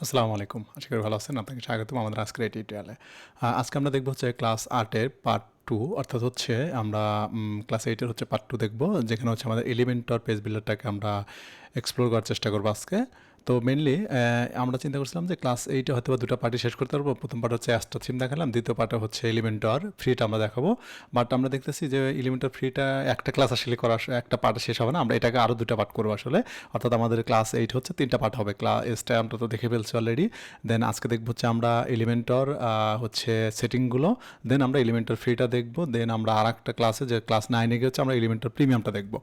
আসসালামু আলাইকুম। আশা করি ভালো আছেন। আপনাকে স্বাগতম আমাদের আজকের এই টিউটোরিয়ালে আজকে আমরা দেখব হচ্ছে ক্লাস আটের পার্ট টু অর্থাৎ হচ্ছে আমরা ক্লাস এইটের হচ্ছে পার্ট টু দেখব, যেখানে হচ্ছে আমাদের এলিমেন্টর পেজ বিল্ডারটাকে আমরা এক্সপ্লোর করার চেষ্টা করব আজকে। তো মেনলি আমরা চিন্তা করছিলাম যে ক্লাস এইটে হয়তো বা দুটো পার্টি শেষ করতে পারব। প্রথম পার্ট হচ্ছে অ্যাস্ট্রা থিম দেখালাম, দ্বিতীয় পার্টে হচ্ছে এলিমেন্টর ফ্রিটা আমরা দেখাবো। বাট আমরা দেখতেছি যে এলিমেন্টর ফ্রিটা একটা ক্লাস আসলে করা একটা পার্ট শেষ হবে না। আমরা এটাকে আরও দুটো পার্ট করব আসলে। অর্থাৎ আমাদের ক্লাস এইট হচ্ছে তিনটা পার্ট হবে। ক্লাস এসটা আমরা তো দেখে ফেলছি অলরেডি দেন আজকে দেখব হচ্ছে আমরা এলিমেন্টর হচ্ছে সেটিংগুলো দেন আমরা এলিমেন্টর ফ্রিটা দেখব। দেন আমরা আর একটা ক্লাসে যে ক্লাস নাইনে গিয়ে হচ্ছে আমরা এলিমেন্টর প্রিমিয়ামটা দেখব।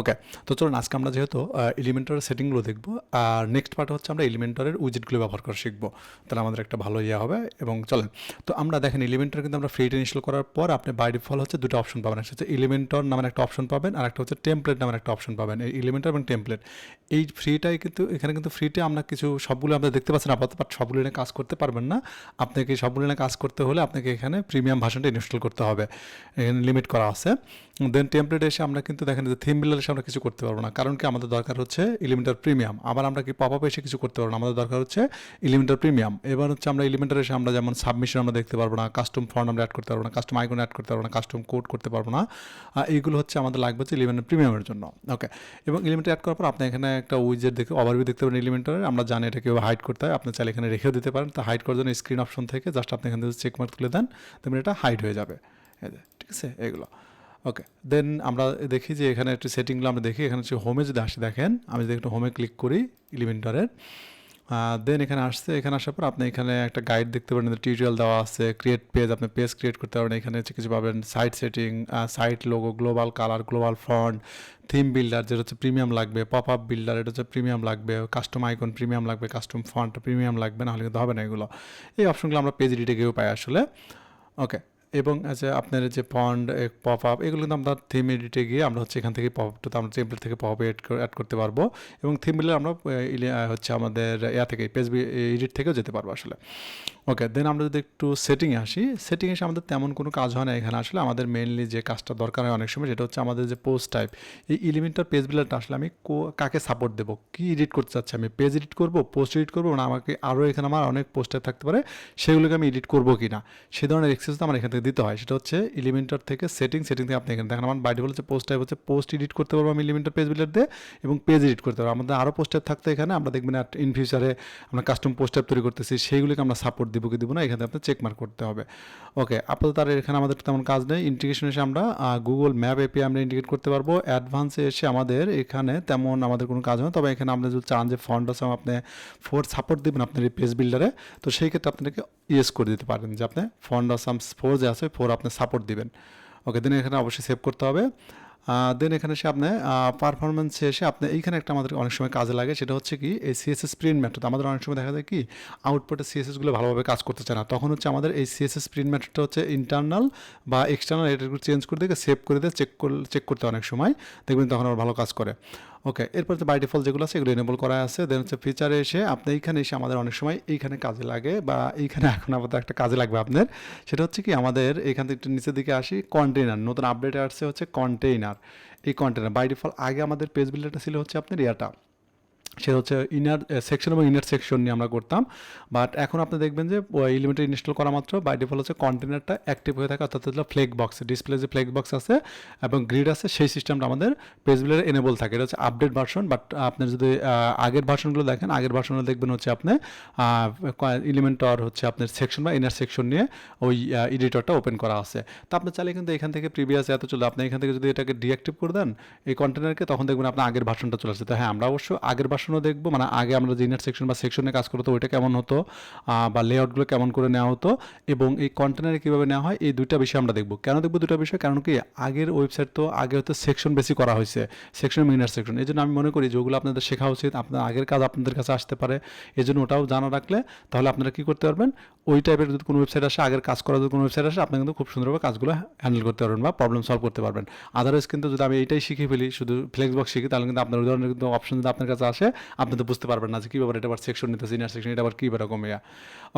ওকে তো চলুন আজকে আমরা যেহেতু এলিমেন্টরের সেটিংগুলো দেখব। আর নেক্সট পার্ট হচ্ছে আমরা এলিমেন্টরের উইজেটগুলো ব্যবহার করে শিখব। তাহলে আমাদের একটা ভালো ইয়ে হবে এবং চলেন। তো আমরা দেখেন এলিমেন্টর কিন্তু আমরা ফ্রিটা ইনস্টল করার পর আপনি বাই ডিফল্ট হচ্ছে দুটো অপশন পাবেন। একটা হচ্ছে এলিমেন্টর নামের একটা অপশন পাবেন আর একটা হচ্ছে টেমপ্লেট নামের একটা অপশন পাবেন। এই এলিমেন্টর এবং টেমপ্লেট এই ফ্রিটাই কিন্তু, এখানে কিন্তু ফ্রিতে আমরা কিছু সবগুলো আমরা দেখতে পাচ্ছেন আপাতত বাট সবগুলো নিয়ে কাজ করতে পারবেন না। আপনাকে সবগুলো নিয়ে কাজ করতে হলে আপনাকে এখানে প্রিমিয়াম ভার্সনটা ইনস্টল করতে হবে। এখানে লিমিট করা আছে। দেন টেমপ্লেট এসে আমরা কিন্তু দেখেন যে থিম বিল্ডার এসে আমরা কিছু করতে পারব না। কারণ কি আমাদের দরকার হচ্ছে এলিমেন্টার প্রিমিয়াম আবার আমরা কি পপ আপ এসে কিছু করতে পারব না। আমাদের দরকার হচ্ছে এলিমেন্টার প্রিমিয়াম এবার হচ্ছে আমরা এলিমেন্টার এসে আমরা যেমন সাবমিশন আমরা দেখতে পারব না কাস্টম ফর্ম আমরা অ্যাড করতে পারব না কাস্টম আইকন অ্যাড করতে পারব না কাস্টম কোড করতে পারব না। এইগুলো হচ্ছে আমাদের লাগবে হচ্ছে এলিমেন্টার প্রিমিয়ামের জন্য। ওকে এবং এলিমেন্টার অ্যাড করার পর আপনি এখানে একটা উইজেট দেখে ওভারভিউ দেখতে পারেন এলিমেন্টারের আমরা জানি এটা কেউ হাইড করতে হয়। আপনি চাইলে এখানে রেখেও দিতে পারেন। তো হাইড করার জন্য স্ক্রিন অপশন থেকে জাস্ট আপনি এখান চেক মার্ক তুলে দেন। তেমনি এটা হাইড হয়ে যাবে। ঠিক আছে? এগুলো। ওকে দেন আমরা দেখি যে এখানে একটু সেটিংগুলো আমরা দেখি। এখানে হচ্ছে হোমে যদি আসে দেখেন, আমি যদি একটু হোমে ক্লিক করি এলিমেন্টারের দেন এখানে আসছে। এখানে আসার পর আপনি এখানে একটা গাইড দেখতে পারেন টিউটোরিয়াল দেওয়া আছে ক্রিয়েট পেজ আপনি পেজ ক্রিয়েট করতে পারেন। এখানে হচ্ছে কিছু পাবেন site setting site logo global colour global font theme builder যেটা হচ্ছে প্রিমিয়াম লাগবে পপ আপ বিল্ডার এটা হচ্ছে প্রিমিয়াম লাগবে কাস্টম আইকন প্রিমিয়াম লাগবে কাস্টম ফন্ট প্রিমিয়াম লাগবে নাহলে কিন্তু হবে না এগুলো। এই অপশনগুলো আমরা পেজ এডিটে গিয়েও পাই আসলে। ওকে এবং যে আপনার যে ফন্ড পপ আপ এগুলো কিন্তু আমরা থিম এডিটে গিয়ে আমরা হচ্ছে এখান থেকে পপ আপটা আমরা টেমপ্লেট থেকে পপ এড অ্যাড করতে পারব। এবং থিম বিলে আমরা হচ্ছে আমাদের ইয়া থেকে পেজ এডিট থেকেও যেতে পারব আসলে। ওকে দেন আমরা যদি একটু সেটিংয়ে আসি সেটিংয়ে এসে আমাদের তেমন কোনো কাজ হয় না এখানে আসলে। আমাদের মেনলি যে কাজটা দরকার হয় অনেক সময়, সেটা হচ্ছে আমাদের যে পোস্ট টাইপ এই এলিমেন্টার পেজ বিল্ডারটা আসলে আমি কাকে সাপোর্ট দেবো? কি এডিট করতে চাচ্ছি আমি? পেজ এডিট করব? পোস্ট এডিট করব? না, আমাকে আরও এখানে আমার অনেক পোস্টার থাকতে পারে, সেগুলোকে আমি এডিট করব কি না সে ধরনের এক্সেস আমার এখান থেকে দিতে হয়, সেটা হচ্ছে এলিমেন্টার থেকে সেটিং সেটিং থেকে আপনি এখানে দেখেন, আমার বাই ডিফল্ট হচ্ছে পোস্ট টাইপ হচ্ছে পোস্ট এডিট করতে পারব আমি এলিমেন্টার পেজ বিল্ডার দিয়ে এবং পেজ এডিট করতে পারব। আমাদের আরও পোস্টার থাকতে এখানে, আমরা দেখবেন ইন ফিউচারে আমরা কাস্টম পোস্টার তৈরি করতেছি, সেইগুলিকে আমরা সাপোর্ট দিব কি দিব না, এখানে আপনার চেক মার্ক করতে হবে। ওকে আপাতত আর এখানে আমাদের তেমন কাজ নেই ইন্টিগ্রেশন এসে আমরা গুগল ম্যাপ এপি আমরা ইন্টিগ্রেট করতে পারব অ্যাডভান্সে এসে আমাদের এখানে তেমন আমাদের কোনো কাজ হয় তবে এখানে আপনি যদি চান যে ফন্ড আছে, আপনি ফোর সাপোর্ট দেবেন আপনার এই পেজ বিল্ডারে তো সেই ক্ষেত্রে আপনাকে ইয়েস করে দিতে পারেন যে আপনি ফন্ড আসাম ফোর যে আছে, ফোর আপনি সাপোর্ট দিবেন। ওকে, দেন এখানে অবশ্যই সেভ করতে হবে। দেন এখানে এসে আপনি পারফরমেন্সে এসে আপনি এইখানে একটা আমাদের অনেক সময় কাজে লাগে, সেটা হচ্ছে কি, এই সিএসএস প্রিন্ট মেথড আমাদের অনেক সময় দেখা যায় কি আউটপুটে সিএসএসগুলো ভালোভাবে কাজ করতে চায় না। তখন হচ্ছে আমাদের এই সিএসএস প্রিন্ট মেথডটা হচ্ছে ইন্টারনাল বা এক্সটার্নাল এটা চেঞ্জ করে দিয়ে সেভ করে দিয়ে চেক চেক করতে অনেক সময়। দেখবেন তখন আবার ভালো কাজ করে। ওকে এরপর বাই ডিফল্ট যেগুলো আছে, এগুলো এনেবল করা আছে। দেন হচ্ছে ফিচারে এসে আপনি এইখানে এসে আমাদের অনেক সময় এইখানে কাজে লাগে বা এইখানে এখন আমাদের একটা কাজে লাগবে আপনার সেটা হচ্ছে কি, আমাদের এখান থেকে একটু নিচের দিকে আসি কন্টেইনার নতুন আপডেট আসছে হচ্ছে কন্টেইনার এই কন্টেনার বাই ডিফল্ট আগে আমাদের পেজ বিল্ডারটা ছিল হচ্ছে আপনার ইয়াটা সেটা হচ্ছে ইনার সেকশন এবং ইনার সেকশন নিয়ে আমরা করতাম। বাট এখন আপনি দেখবেন যে এলিমেন্টার ইনস্টল করা মাত্র বাই ডিফল্ট হচ্ছে কন্টেনারটা অ্যাক্টিভ হয়ে থাকে, অর্থাৎ হচ্ছে ফ্লেক বক্স ডিসপ্লে যে ফ্লেক বক্স আছে এবং গ্রিড আছে, সেই সিস্টেমটা আমাদের পেজগুলোর এনেবল থাকে। এটা হচ্ছে আপডেট ভার্সন বাট আপনার যদি আগের ভার্সনগুলো দেখেন, আগের ভার্সনগুলো দেখবেন হচ্ছে আপনি এলিমেন্টর হচ্ছে আপনার সেকশন বা ইনার সেকশন নিয়ে ওই এডিটরটা ওপেন করা আছে। তো আপনি চাইলে কিন্তু এখান থেকে প্রিভিয়াস এত চলে, আপনি এখান থেকে যদি এটাকে ডিঅ্যাক্টিভ করে দেন, এই কন্টেনারকে তখন দেখবেন আপনার আগের ভার্সনটা চলে আসছে। তো হ্যাঁ আমরা অবশ্য আগের ভার্সনও দেখব মানে আগে আমরা ইনার সেকশন বা সেকশনে কাজ করতো, ওইটা কেমন হতো বা লেআউটগুলো কেমন করে নেওয়া হতো, এবং এই কন্টেনারে কীভাবে নেওয়া হয়, এই দুইটা বিষয় আমরা দেখব। কেন দেখব দুটো বিষয়? কারণ কি, আগের ওয়েবসাইট তো আগে হয়তো সেকশন বেশি করা হয়েছে সেকশন এবং ইনার সেকশন এই জন্য আমি মনে করি যেগুলো আপনাদের শেখা উচিত, আপনার আগের কাজ আপনাদের কাছে আসতে পারে এই জন্য ওটাও জানা রাখলে তাহলে আপনারা কী করতে পারবেন, ওই টাইপের যদি কোনো ওয়েবসাইট আসে, আগের কাজ করা যদি কোনো ওয়েবসাইট আসে, আপনি কিন্তু খুব সুন্দরভাবে কাজগুলো হ্যান্ডেল করতে পারবেন বা প্রবলেম সলভ করতে পারবেন। আদারওয়াইজ কিন্তু যদি আমি এইটাই শিখে ফেলি, শুধু ফ্লেক্স বক্স শিখি, তাহলে কিন্তু আপনার ওই ধরনের কিন্তু অপশন যদি আপনার কাছে আসে আপনি তো বুঝতে পারবেন না যে কী ব্যাপার এটা আবার সেকশন নিতে সিনিয়ার সেকশন এটা আবার কী এরকম ইয়া।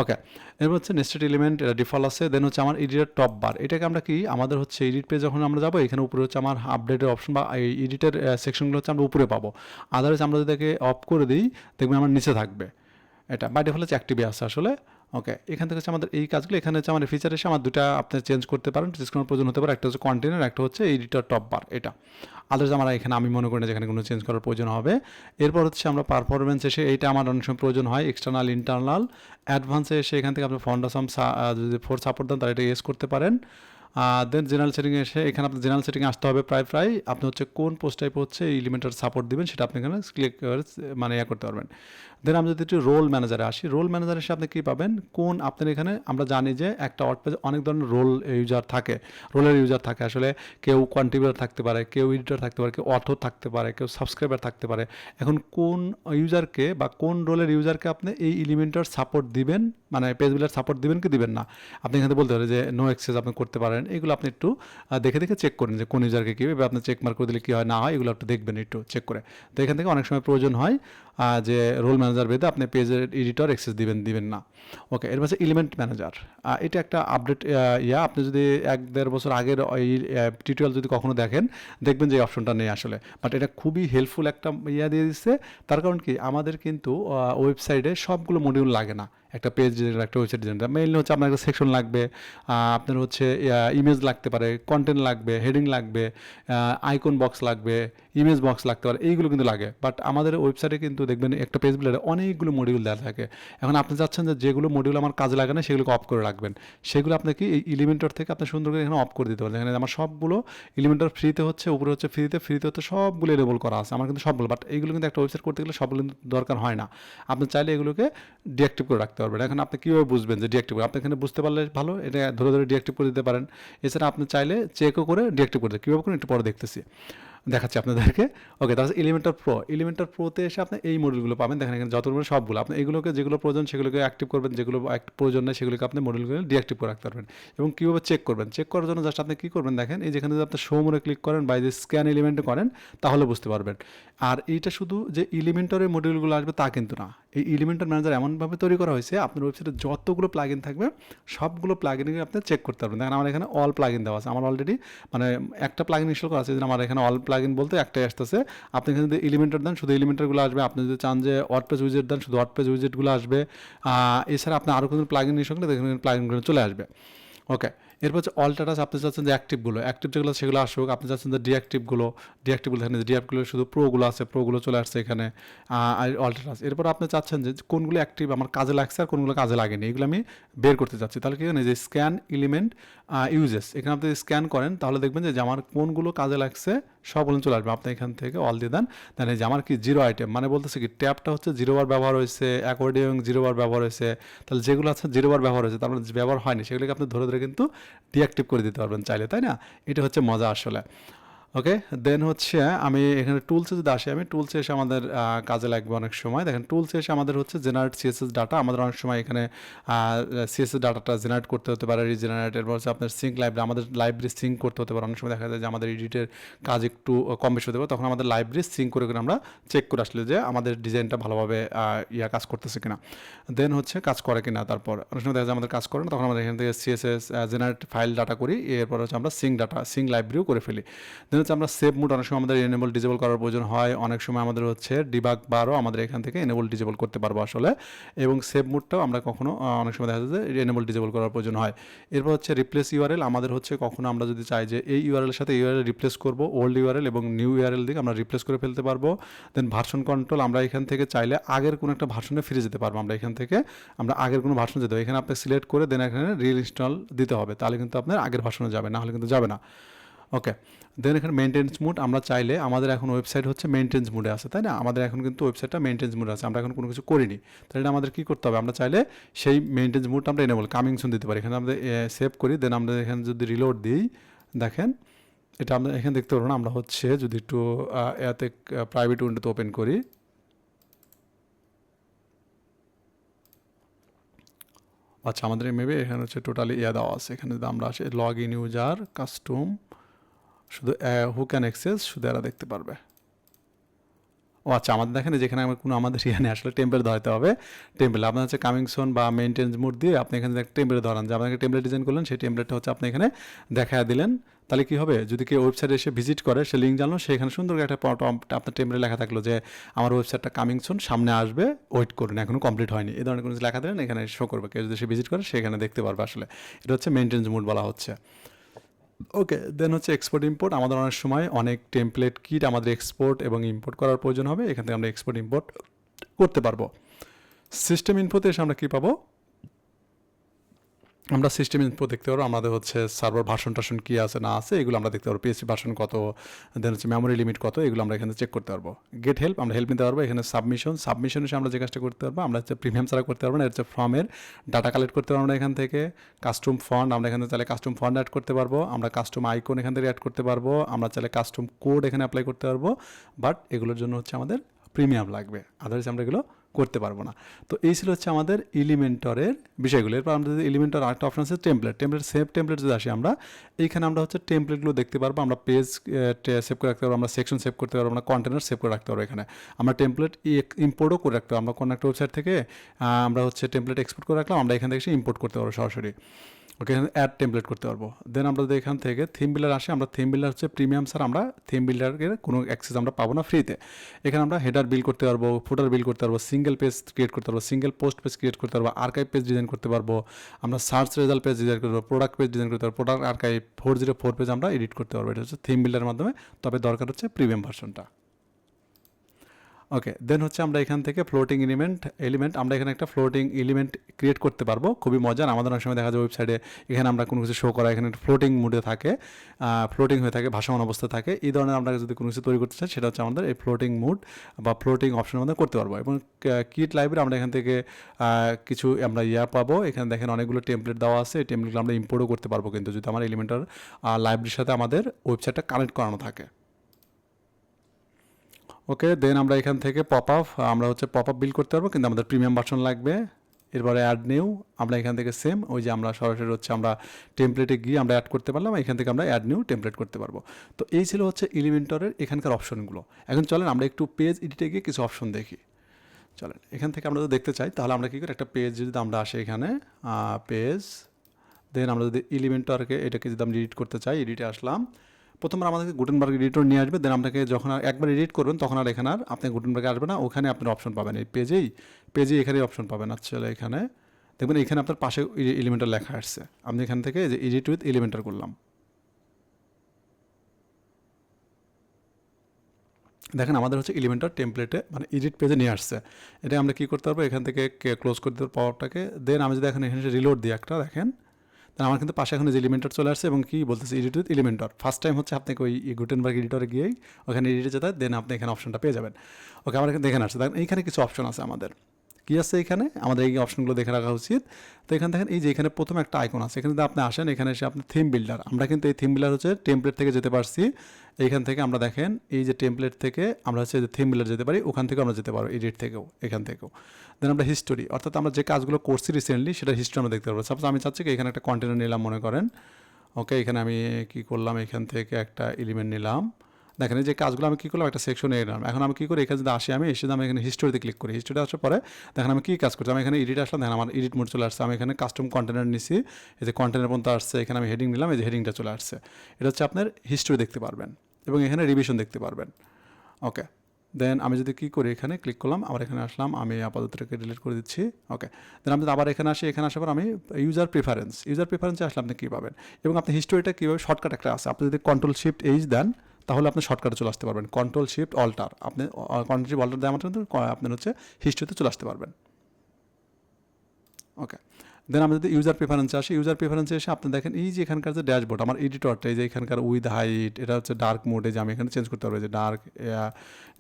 ওকে এরপর হচ্ছে নেস্টেড এলিমেন্ট এটা ডিফল্ট আছে দেন হচ্ছে আমার এডিটের টপ বার এটাকে আমরা কি, আমাদের হচ্ছে এডিট পেজ যখন আমরা যাব, এখানে উপরে হচ্ছে আমার আপডেটের অপশন বা এই এডিটের সেকশনগুলো হচ্ছে আমরা উপরে পাবো। আদারওয়াইজ আমরা যদি অফ করে দিই, দেখবেন আমার নিচে থাকবে। এটা বাই ডিফল্ট হচ্ছে অ্যাক্টিভে আছে আসলে। ওকে এখান থেকে হচ্ছে আমাদের এই কাজগুলো, এখানে হচ্ছে আমাদের ফিচার এসে আমার দুটা আপনি চেঞ্জ করতে পারেন চেঞ্জ করার প্রয়োজন হতে পারে, একটা হচ্ছে কন্টেনার একটা হচ্ছে এডিটর টপ বার এটা। আদার্স আমরা এখানে, আমি মনে করি না যেখানে কোনো চেঞ্জ করার প্রয়োজন হবে। এরপর হচ্ছে আমরা পারফরমেন্স এসে এইটা আমার অনেক সময় প্রয়োজন হয় এক্সটার্নাল ইন্টারনাল অ্যাডভান্সে এসে এখান থেকে আপনি ফন্ডাসাম যদি ফোর সাপোর্ট দেন, তাহলে এটা ইয়েস করতে পারেন। দেন জেনারেল সেটিংয়ে এসে এখানে আপনি জেনারেল সেটিং আসতে হবে প্রায় প্রায়। আপনি হচ্ছে কোন পোস্ট টাইপ হচ্ছে এলিমেন্টার সাপোর্ট দিবেন, সেটা আপনি এখানে ক্লিক করে মানে ইয়ে করতে পারবেন। দেন আমি যদি একটু রোল ম্যানেজারে আসি রোল ম্যানেজারে এসে আপনি কী পাবেন? কোন আপনার এখানে, আমরা জানি যে একটা ওয়ার্ডপেজে অনেক ধরনের রোল ইউজার থাকে। রোলের ইউজার থাকে, আসলে কেউ কন্ট্রিবিউটার থাকতে পারে, কেউ এডিটর থাকতে পারে, কেউ অথর থাকতে পারে, কেউ সাবস্ক্রাইবার থাকতে পারে। এখন কোন ইউজারকে বা কোন রোলের ইউজারকে আপনি এই এলিমেন্টার সাপোর্ট দিবেন? মানে পেজ সাপোর্ট দিবেন কি দিবেন না? আপনি এখানে বলতে পারেন যে নো এক্সেস আপনি করতে পারেন। এগুলো আপনি একটু দেখে দেখে চেক করেন যে কোন ইউজারকে কী বা আপনি চেক মার্ক করে দিলে কী হয়, না হয়, এগুলো একটু দেখবেন, একটু চেক করে। তো এখান থেকে অনেক সময় প্রয়োজন হয় যে রোল ম্যানেজার বেঁধে আপনি পেজের এডিটর এক্সেস দিবেন দিবেন না। ওকে এর পাশে এলিমেন্ট ম্যানেজার এটা একটা আপডেট ইয়া। আপনি যদি এক দেড় বছর আগের এই টিউটোরিয়াল যদি কখনো দেখেন, দেখবেন যে অপশনটা নেই আসলে। বাট এটা খুবই হেল্পফুল একটা ইয়া দিয়ে দিচ্ছে। তার কারণ কি? আমাদের কিন্তু ওয়েবসাইটে সবগুলো মডিউল লাগে না। একটা পেজ ডিজাইন একটা ওয়েবসাইট ডিজাইন মেইনলি হচ্ছে আপনার একটা সেকশন লাগবে আপনার হচ্ছে ইমেজ লাগতে পারে কন্টেন্ট লাগবে হেডিং লাগবে আইকন বক্স লাগবে ইমেজ বক্স লাগতে পারে, এইগুলো কিন্তু লাগে। বাট আমাদের ওয়েবসাইটে কিন্তু দেখবেন একটা পেজ বিল্ডারে অনেকগুলো মডিউল দেওয়া থাকে। এখন আপনি চাচ্ছেন যে যেগুলো মডিউল আমার কাজে লাগে না, সেগুলোকে অফ করে রাখবেন। সেগুলো আপনাকে এই এলিমেন্টর থেকে আপনি সুন্দর করে এখানে অফ করে দিতে পারেন। এখানে আমার সবগুলো এলিমেন্টর ফ্রিতে হচ্ছে, উপরে হচ্ছে ফ্রিতে ফ্রিতে হচ্ছে সবগুলো এনেবল করা আছে। আমার কিন্তু সবগুলো বাট এইগুলো কিন্তু একটা ওয়েবসাইট করতে গেলে সবগুলো দরকার হয় না। আপনি চাইলে এগুলোকে ডিঅ্যাক্টিভ করে রাখতে পারবেন। এখন আপনি কীভাবে বুঝবেন যে ডিঅ্যাক্টিভ আপনি এখানে বুঝতে পারলে ভালো, এটা ধরে ধরে ডিঅ্যাক্টিভ করে দিতে পারেন। এছাড়া আপনি চাইলে চেকও করে ডিঅ্যাক্টিভ করে কীভাবে করেন? একটু পরে দেখতেছি। দেখাচ্ছি আপনাদেরকে। ওকে তাহলে এলিমেন্টার প্রো এলিমেন্টার প্রোতে এসে আপনি এই মডেলগুলো পাবেন। দেখেন এখানে যতগুলো সবগুলো। আপনি এগুলোকে যেগুলো প্রয়োজন সেগুলোকে অ্যাক্টিভ করবেন। যেগুলো প্রয়োজন নেই সেগুলোকে আপনি মডেলগুলো ডিঅ্যাক্টিভ করে রাখতে পারবেন। এবং কীভাবে চেক করবেন? চেক করার জন্য জাস্ট আপনি কী করবেন? দেখেন, এই যেখানে যদি আপনি শো মোড়ে ক্লিক করেন বা যে স্ক্যান এলিমেন্টে করেন, তাহলে বুঝতে পারবেন। আর এইটা শুধু যে এলিমেন্টারের মডিউলগুলো আসবে তা কিন্তু না। এই এলিমেন্টার ম্যানেজার এমনভাবে তৈরি করা হয়েছে, আপনার ওয়েবসাইটে যতগুলো প্লাগইন থাকবে, সবগুলো প্লাগইনকে আপনি চেক করতে পারবেন। দেখেন, আমার এখানে অল প্লাগইন দেওয়া আছে। আমার অলরেডি মানে একটা প্লাগইন ইনস্টল করা আছে যেন আমার এখানে অল প্লাগইন বলতে একটাই আসতেছে। আপনি এখানে যদি এলিমেন্টার দেন, শুধু এলিমেন্টারগুলো আসবে। আপনি যদি চান যে ওয়ার্ডপেজ উইজেট দেন, শুধু ওয়ার্ডপেজ উইজেটগুলো আসবে। এছাড়া আপনি আরও কোনো প্লাগইন ইনস্টল করলে দেখেন প্লাগইনগুলো চলে আসবে। ওকে এরপর হচ্ছে অল্টারাস আপনি চাচ্ছেন যে অ্যাক্টিভগুলো অ্যাক্টিভ যেগুলো সেগুলো আসুক, আপনি চাচ্ছেন যে ডিঅ্যাক্টিভগুলো ডিঅ্যাক্টিভগুলো এখানে ডিঅ্যাক্টিভগুলো শুধু প্রোগুলো আছে প্রোগুলো চলে আসছে এখানে আর অল্টারাস এরপর আপনি চাচ্ছেন যে কোনগুলো অ্যাক্টিভ আমার কাজে লাগছে আর কোনগুলো কাজে লাগেনি, এগুলো আমি বের করতে চাচ্ছি। তাহলে কি জানি যে স্ক্যান এলিমেন্ট ইউজেস এখানে আপনি স্ক্যান করেন তাহলে দেখবেন যে আমার কোনগুলো কাজে লাগছে সবগুলো চলে আসবে। আপনি এখান থেকে অল দিয়ে দেন। দেন এই যে আমার কি জিরো আইটেম মানে বলতেছে কি ট্যাপটা হচ্ছে জিরো বার ব্যবহার হয়েছে অ্যাকর্ডিং জিরো বার ব্যবহার হয়েছে। তাহলে যেগুলো আছে জিরো বার ব্যবহার হয়েছে, তার মানে ব্যবহার হয়নি। সেগুলিকে আপনি ধরে ধরে কিন্তু ডিঅ্যাক্টিভ করে দিতে পারবেন চাইলে, তাই না? এটা হচ্ছে মজা আসলে। ওকে দেন হচ্ছে, আমি এখানে টুলসে যদি আসি, আমি টুলসে এসে আমাদের কাজে লাগবে অনেক সময়। দেখেন টুলসে এসে আমাদের হচ্ছে জেনারেট সিএসএস ডাটা আমাদের অনেক সময় এখানে সিএসএস ডাটাটা জেনারেট করতে হতে পারে রিজেনারেট এরপর হচ্ছে আপনার সিঙ্ক লাইব্রেরি আমাদের লাইব্রেরি সিঙ্ক করতে হতে পারে। অনেক সময় দেখা যায় যে আমাদের এডিটের কাজ একটু কম বেশি হতে পারে, তখন আমাদের লাইব্রেরি সিঙ্ক করে করে আমরা চেক করে আসলে যে আমাদের ডিজাইনটা ভালোভাবে ইয়া কাজ করতেছে কিনা। দেন হচ্ছে কাজ করে কিনা তারপর। অনেক সময় দেখা যায় আমাদের কাজ করে না, তখন আমরা এখান থেকে সিএসএস জেনারেট ফাইল ডাটা করি, এরপর হচ্ছে আমরা সিঙ্ক ডাটা সিঙ্ক লাইব্রেরিও করে ফেলি। দেন হচ্ছে আমরা সেভ মুড অনেক সময় আমাদের এনেবল ডিজেবল করার প্রয়োজন হয়। অনেক সময় আমাদের হচ্ছে ডিবাগ বারও আমাদের এখান থেকে এনেবল ডিজেবল করতে পারব আসলে। এবং সেভ মুডটাও আমরা কখনো অনেক সময় দেখা যাচ্ছে এনেবল ডিজেবল করার প্রয়োজন হয়। এরপর হচ্ছে রিপ্লেস ইউআরএল আমাদের হচ্ছে কখনো আমরা যদি চাই যে এই ইউআরএল সাথে ইউআরএল রিপ্লেস করব ওল্ড ইউআরএল এবং নিউ ইউআরএল দিকে আমরা রিপ্লেস করে ফেলতে পারব। দেন ভার্সন কন্ট্রোল আমরা এখান থেকে চাইলে আগের কোনো একটা ভার্সনে ফিরে যেতে পারব আমরা এখান থেকে। আমরা আগের কোনো ভার্সন যেতে হবে এখানে আপনি সিলেক্ট করে দেন এখানে রিল ইনস্টল দিতে হবে। তাহলে কিন্তু আপনার আগের ভার্সনে যাবে, না হলে কিন্তু যাবে না। ওকে দেন এখানে মেনটেন্স মুড আমরা চাইলে আমাদের এখন ওয়েবসাইট হচ্ছে মেনটেন্স মুডে আছে, তাই না? আমাদের এখন কিন্তু ওয়েবসাইটটা মেনটেন্স মুডে আছে, আমরা এখন কোনো কিছু করিনি। তাহলে আমাদের কী করতে হবে? আমরা চাইলে সেই মেনটেন্স মুডটা আমরা এনেবল কামিং সুন দিতে পারি। এখানে আমরা সেভ করি দেন আমরা এখানে যদি রিলোড দিই, দেখেন, এটা আমরা এখানে দেখতে পারব না, আমরা হচ্ছে যদি একটু এতে প্রাইভেট উইন্ডোতে ওপেন করি। আচ্ছা আমাদের মেবি এখানে হচ্ছে টোটালি ইয়া দেওয়া আছে। এখানে যদি আমরা আসি লগ ইন ইউজার কাস্টম শুধু হু ক্যান অ্যাক্সেস শুধু এরা দেখতে পারবে। ও আচ্ছা আমাদের দেখেন যেখানে আমার কোনো আমাদের ইয়ে আসলে টেম্পেল ধরাতে হবে। টেম্পেল আপনার হচ্ছে কামিং সোন বা মেনটেন্স মোড দিয়ে আপনি এখানে টেম্পেল ধরান। যে আপনাকে টেম্পলেট ডিজাইন করলেন, সেই টেম্পলেটটা হচ্ছে আপনি এখানে দেখা দিলেন। তাহলে কী হবে? যদি কেউ ওয়েবসাইটে এসে ভিজিট করে, সে লিঙ্ক জানলো সেখানে সুন্দর একটা আপনার টেম্পলে লেখা থাকল যে, আমার ওয়েবসাইটটা কামিং সুন সামনে আসবে ওয়েট করুন, এখনও কমপ্লিট হয়নি। এই ধরনের কোনো লেখা দিলেন, এখানে শো করবে। কেউ যদি সে ভিজিট করে সেখানে দেখতে পারবে আসলে। এটা হচ্ছে মেনটেন্স মুড বলা হচ্ছে। ওকে দেন হচ্ছে এক্সপোর্ট ইম্পোর্ট আমাদের অনেক সময় অনেক টেমপ্লেট কিট আমাদের এক্সপোর্ট এবং ইম্পোর্ট করার প্রয়োজন হবে। এখান থেকে আমরা এক্সপোর্ট ইম্পোর্ট করতে পারব। সিস্টেম ইনফোতে এসে আমরা কী পাবো? আমরা সিস্টেম ইনফো দেখতে পারব, আমাদের হচ্ছে সার্ভার ভার্সন টার্সন কী আছে, না আছে, এগুলো আমরা দেখতে পারব। পিএসসি ভার্সন কত দেন হচ্ছে মেমোরি লিমিট কত, এগুলো আমরা এখানে চেক করতে পারব। গেট হেল্প আমরা হেল্প নিতে পারব। এখানে সাবমিশন সাবমিশন এসে আমরা যে কাজটা করতে পারব, আমরা হচ্ছে প্রিমিয়াম ছাড়া করতে পারব না হচ্ছে ফর্মের ডাটা কালেক্ট করতে পারব আমরা এখান থেকে। কাস্টম ফন্ড আমরা এখানে চাইলে কাস্টম ফন্ড অ্যাড করতে পারব, আমরা কাস্টম আইকন এখান থেকে অ্যাড করতে পারব, আমরা চাইলে কাস্টম কোড এখানে অ্যাপ্লাই করতে পারব বাট এগুলোর জন্য হচ্ছে আমাদের প্রিমিয়াম লাগবে। আদারওয়াইজ আমরা এগুলো করতে পারব না। তো এই ছিল হচ্ছে আমাদের এলিমেন্টরের বিষয়গুলো। এরপর যদি এলিমেন্টর আরেকটা অপশন আছে টেমপ্লেট টেমপ্লেট সেভ টেমপ্লেট যদি আসি আমরা, এইখানে আমরা হচ্ছে টেমপ্লেটগুলো দেখতে পারব। আমরা পেজ সেভ করে রাখতে পারব। আমরা সেকশন সেভ করতে পারব। আমরা কন্টেনার সেভ করে রাখতে পারব এখানে। আমরা টেমপ্লেট ইম্পোর্টও করে রাখতে পারব। আমরা কোনো একটা ওয়েবসাইট থেকে আমরা হচ্ছে টেমপ্লেট এক্সপোর্ট করে রাখলাম। আমরা এখান থেকে ইম্পোর্ট করতে পারব সরাসরি। ওকে অ্যাড টেমপ্লেট করতে পারব। দেন আমরা এখান থেকে থিম বিল্ডার আসি, আমরা থিম বিল্ডার হচ্ছে প্রিমিয়াম স্যার আমরা থিম বিল্ডারের কোনো অ্যাক্সেস আমরা পাবো না ফ্রিতে এখানে আমরা হেডার বিল করতে পারব ফুটার বিল করতে পারব সিঙ্গেল পেজ ক্রিয়েট করতে পারব সিঙ্গেল পোস্ট পেজ ক্রিয়েট করতে পারব আর্কাইভ পেজ ডিজাইন করতে পারব, আমরা সার্চ রেজাল্ট পেজ ডিজাইন করতে পারব প্রোডাক্ট পেজ ডিজাইন করতে পারব product archive four zero four page আমরা এডিট করতে পারব। এটা হচ্ছে থিম বিল্ডারের মাধ্যমে, তবে দরকার হচ্ছে প্রিমিয়াম ভার্সনটা ওকে দেন হচ্ছে আমরা এখান থেকে ফ্লোটিং এলিমেন্ট এলিমেন্ট আমরা এখানে একটা ফ্লোটিং এলিমেন্ট ক্রিয়েট করতে পারব। খুবই মজার, আমাদের অনেক সময় দেখা যায় ওয়েবসাইটে এখানে আমরা কোনো কিছু শো করা, এখানে ফ্লোটিং মুডে থাকে ফ্লোটিং হয়ে থাকে, ভাসমান অবস্থা থাকে। এই ধরনের আমরা যদি কোনো কিছু তৈরি করতে চাই, সেটা হচ্ছে আমাদের এই ফ্লোটিং মুড বা ফ্লোটিং অপশনের মধ্যে করতে পারব। এবং কিট লাইব্রেরি আমরা এখান থেকে কিছু আমরা ইয়া পাবো। এখানে দেখেন অনেকগুলো টেমপ্লেট দেওয়া আছে। এই টেমপ্লেটগুলো আমরা ইম্পোর্টও করতে পারব কিন্তু যদি আমার এলিমেন্টার লাইব্রেরির সাথে আমাদের ওয়েবসাইটটা কানেক্ট করানো থাকে। ওকে দেন আমরা এখান থেকে পপ আপ আমরা হচ্ছে পপ আপ বিল করতে পারব, কিন্তু আমাদের প্রিমিয়াম ভার্সন লাগবে। এরপরে অ্যাড নিউ আমরা এখান থেকে সেম ওই যে আমরা সরাসরি হচ্ছে আমরা টেমপ্লেটে গিয়ে আমরা অ্যাড করতে পারলাম, এখান থেকে আমরা অ্যাড নিউ টেমপ্লেট করতে পারব। তো এই ছিল হচ্ছে এলিমেন্টরের এখানকার অপশনগুলো এখন চলেন আমরা একটু পেজ এডিটে গিয়ে কিছু অপশন দেখি। চলেন, এখান থেকে আমরা যদি দেখতে চাই, তাহলে আমরা কী করি, একটা পেজ যদি আমরা আসি এখানে পেজ দেন আমরা যদি এলিমেন্টরকে এটাকে যদি আমরা এডিট করতে চাই এডিটে আসলাম প্রথমবার আমাদেরকে গুটেনবার্গ এডিটর নিয়ে আসবে দেন আপনাকে যখন আর একবার এডিট করবেন, তখন আর এখানে আর আপনি গুটেনবার্গে আসবে না, ওখানে আপনার অপশন পাবেন, এই পেজেই পেজেই এখানে অপশন পাবেন। আচ্ছা এখানে দেখবেন এখানে আপনার পাশে এলিমেন্টার লেখা আসছে। আপনি এখান থেকে যে এডিট উইথ এলিমেন্টার করলাম। দেখেন, আমাদের হচ্ছে এলিমেন্টার টেমপ্লেটে মানে এডিট পেজে নিয়ে আসছে। এটা আমরা কী করতে পারব? এখান থেকে ক্লোজ করে পাওয়ারটাকে দেন আমি যদি এখন এখানে রিলোড দিই একটা, দেখেন তাহলে আমার কিন্তু পাশে এখন যে এলিমেন্টার চলে আসছে এবং কি বলতেছে edit with Elementor first time হচ্ছে আপনাকে ওই গুটেনবার্গ এডিটরে গিয়েই ওখানে এডিটে যেতে দেন আপনি এখানে অপশনটা পেয়ে যাবেন। ওকে আমার এখানে দেখে আসছে। দেখেন, এইখানে কিছু অপশন আছে আমাদের। কী আছে এখানে? আমাদের এই অপশনগুলো দেখে রাখা উচিত। তো এখানে দেখেন, এই যে এখানে প্রথম একটা আইকন আছে। এখানে যদি আপনি আসেন, এখানে এসে আপনি থিম বিল্ডার আমরা কিন্তু এই থিম বিল্ডার হচ্ছে টেমপ্লেট থেকে যেতে পারছি। এইখান থেকে আমরা দেখেন, এই যে টেমপ্লেট থেকে আমরা হচ্ছে যে থিম বিল্ডার যেতে পারি, ওখান থেকেও আমরা যেতে পারব এডিট থেকেও, এখান থেকেও। দেন আমরা হিস্টোরি অর্থাৎ আমরা যে কাজগুলো করছি রিসেন্টলি সেটা হিস্ট্রি আমরা দেখতে পারব। সাপোজ আমি চাচ্ছি কি এখানে একটা কন্টেনার নিলাম, মনে করেন। ওকে এখানে আমি কি করলাম? এখান থেকে একটা এলিমেন্ট নিলাম। দেখেন, এই যে কাজগুলো আমি কী করলাম? একটা সেকশনে এলাম। এখন আমি কী করি? এখানে যদি আসি, আমি এসে আমি এখানে হিস্টোরিতে ক্লিক করি হিস্টোরিতে আসার পরে দেখেন, আমি কী কাজ করছি? আমি এখানে এডিট আসলাম, দেখেন, আমার এডিট মোড চলে আসছে। আমি এখানে কাস্টম কন্টেনার নিছি। এই যে কন্টেনার পর্যন্ত আসছে, এখানে আমি হেডিং নিলাম, এই যে হেডিংটা চলে আসছে। এটা হচ্ছে আপনার হিস্টোরি দেখতে পারবেন এবং এখানে রিভিশন দেখতে পারবেন। ওকে দেন আমি যদি কী করি, এখানে ক্লিক করলাম, আবার এখানে আসলাম, আমি আপাতত ডিলিট করে দিচ্ছি। ওকে দেন আমি আবার এখানে আসি, এখানে আসার পর আমি ইউজার প্রিফারেন্স ইউজার প্রিফারেন্সে আসলে আপনি কী পাবেন? এবং আপনি হিস্টোরিটা কীভাবে শর্টকাট একটা আছে। আপনি যদি কন্ট্রোল শিফট এইচ দেন তাহলে আপনি শর্টকাটে চলে আসতে পারবেন। কন্ট্রোল শিফট অল্টার আপনি কন্ট্রোল শিফট অল্টার দেওয়ার মাত্র আপনার হচ্ছে হিস্ট্রিতে চলে আসতে পারবেন। ওকে দেন আমরা যদি ইউজার প্রেফারেন্সে আসি ইউজার প্রেফারেন্সে এসে আপনি দেখেন, এই যে এখানকার যে ড্যাশবোর্ড আমার এডিটরটা এই যে এখানকার উইথ হাইট এটা হচ্ছে ডার্ক মোডে যে আমি এখানে চেঞ্জ করতে পারব যে ডার্ক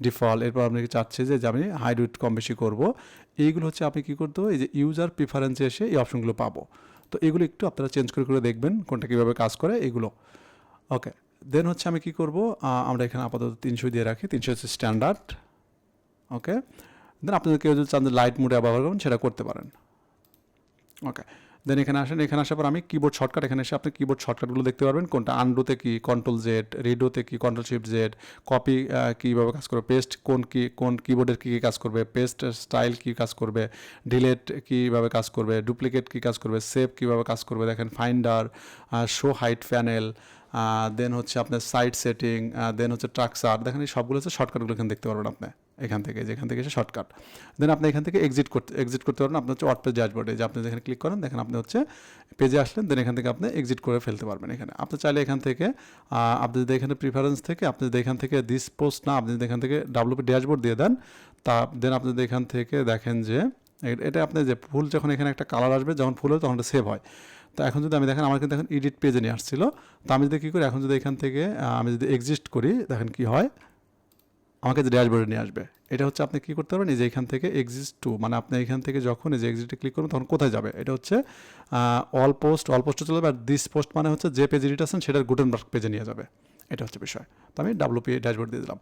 ডিফল্ট এরপর আপনি চাচ্ছে যে আমি হাইট উইথ কম বেশি করব, এইগুলো হচ্ছে আপনি কী করতে হবে, এই যে ইউজার প্রিফারেন্সে এসে এই অপশনগুলো পাবো। তো এগুলো একটু আপনারা চেঞ্জ করে করে দেখবেন, কোনটা কীভাবে কাজ করে, এগুলো। ওকে দেন হচ্ছে আমি কি করব? আমরা এখানে আপাতত তিনশো দিয়ে রাখি। তিনশো হচ্ছে স্ট্যান্ডার্ড ওকে দেন আপনাদের কেউ যদি চান লাইট মুডে ব্যবহার করবেন, সেটা করতে পারেন। ওকে দেন এখানে আসেন। এখানে আসার পর আমি কিবোর্ড শর্টকাট এখানে এসে আপনি কিবোর্ড শর্টকাটগুলো দেখতে পারবেন। কোনটা? আন্ডোতে কি? কন্ট্রোল জেড রিডোতে কি? কন্ট্রোল শিফট জেড কপি কীভাবে কাজ করবে? পেস্ট কোন কি, কোন কিবোর্ডের কী কী কাজ করবে? পেস্ট স্টাইল কী কাজ করবে? ডিলেট কীভাবে কাজ করবে? ডুপ্লিকেট কী কাজ করবে? সেভ কীভাবে কাজ করবে? দেখেন finder show hide panel then হচ্ছে আপনার সাইট সেটিং দেন হচ্ছে ট্রাকসার দেখেন এই সবগুলো হচ্ছে শর্টকাটগুলো এখানে দেখতে পারবেন আপনি, এখান থেকে, যেখান থেকে এসে শর্টকাট দেন আপনি এখান থেকে এক্সিট করতে এক্সিট করতে পারবেন আপনি হচ্ছে ওয়ার্ডপেজ ড্যাশবোর্ডে যে আপনি যেখানে ক্লিক করেন, দেখেন আপনি হচ্ছে পেজে আসলেন দেন এখান থেকে আপনি এক্সিট করে ফেলতে পারবেন এখানে। আপনি চাইলে এখান থেকে আপনি যদি এখানে প্রিফারেন্স থেকে, আপনি যদি এখান থেকে দিস পোস্ট না, আপনি যদি এখান থেকে ডাব্লুপি ড্যাশবোর্ড দিয়ে দেন, তা দেন আপনি যদি এখান থেকে দেখেন যে এটা আপনি যে ফুল যখন এখানে একটা কালার আসবে, যখন ফুল হয় তখন সেভ হয়। তো এখন যদি আমি দেখেন, আমার কিন্তু এখন এডিট পেজে নিয়ে আসছিল। তো আমি যদি কী করি, এখন যদি এখান থেকে আমি যদি এক্সিস্ট করি, দেখেন কি হয়? আমাকে যে ড্যাশবোর্ডে নিয়ে আসবে। এটা হচ্ছে আপনি কী করতে পারবেন? এই যে এখান থেকে এক্সিস্ট টু মানে আপনি এখান থেকে যখন এই যে এক্সিটে ক্লিক করবেন, তখন কোথায় যাবে? এটা হচ্ছে অল পোস্ট অল পোস্টে চলে যাবে, আর দিস পোস্ট মানে হচ্ছে যে পেজ এডিট আছেন, সেটার গুটেনবার্গ পেজে নিয়ে যাবে। এটা হচ্ছে বিষয়। তো আমি ডাব্লুপি ড্যাশবোর্ড দিয়ে দিলাম।